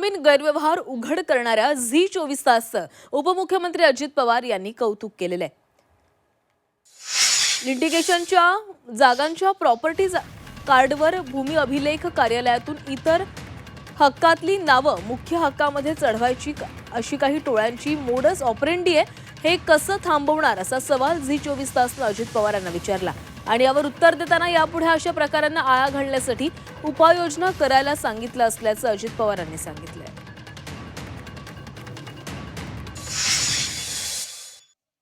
बेनामीन गैरव्यवहार उघड करणाऱ्या झी चोवीस तासचं उपमुख्यमंत्री अजित पवार यांनी कौतुक केलेलं आहे. लिटिगेशनच्या जागांच्या प्रॉपर्टी कार्डवर भूमी अभिलेख कार्यालयातून इतर हक्कातली नावं मुख्य हक्कामध्ये चढवायची अशी काही टोळ्यांची मोडस ऑपरेंडी आहे. हे कसं थांबवणार असा सवाल झी चोवीस तासनं अजित पवार यांना विचारला. आणि यावर उत्तर देताना यापुढे अशा प्रकारांना आळा घालण्यासाठी उपाययोजना करायला सांगितलं असल्याचं अजित पवार यांनी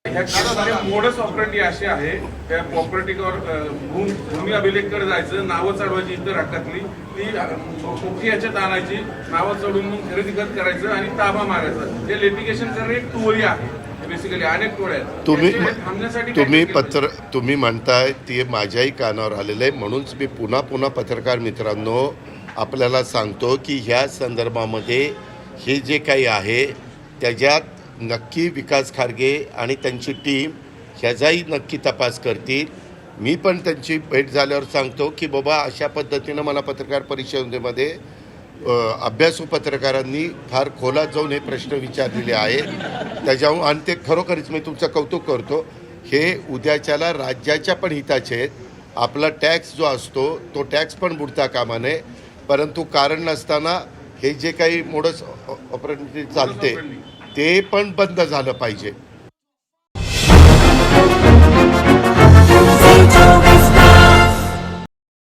ह्या मोडस ऑपरेटी असे आहे त्या प्रॉपर्टीवर भूम भूमी अभिलेखकडे जायचं नावं चढवायची इतर हक्कातली ती अ, आणायची नावं चढून मग खरेदी खत करायचं आणि ताबा मारायचा. हे लिटिगेशन करणे एक टोळी आहे. बेसिकली अनेक टोळ्या आहेत. तुम्ही तुम्ही पत्र तुम्ही म्हणताय ते माझ्याही कानावर आलेलं आहे. म्हणूनच मी पुन्हा पुन्हा पत्रकार मित्रांनो आपल्याला सांगतो की ह्या संदर्भामध्ये हे जे काही आहे त्याच्यात नक्की विकास खारगे आणि त्यांची टीम ह्याचाही नक्की तपास करतील. मी पण त्यांची भेट झाल्यावर सांगतो की बाबा अशा पद्धतीनं मला पत्रकार परिषदेमध्ये अभ्यासू पत्रकारांनी फार खोलात जाऊन हे प्रश्न विचारलेले आहेत. त्याच्याहून आणि ते खरोखरीच मी तुमचं कौतुक करतो. हे उद्याच्याला राज्याच्या पण हिताचे आहेत. आपला टॅक्स जो असतो तो टॅक्स पण बुडता कामा नये परंतु कारण नसताना हे जे काही मोडस ऑपरेटिव्ह चालते ते पण बंद झालं पाहिजे.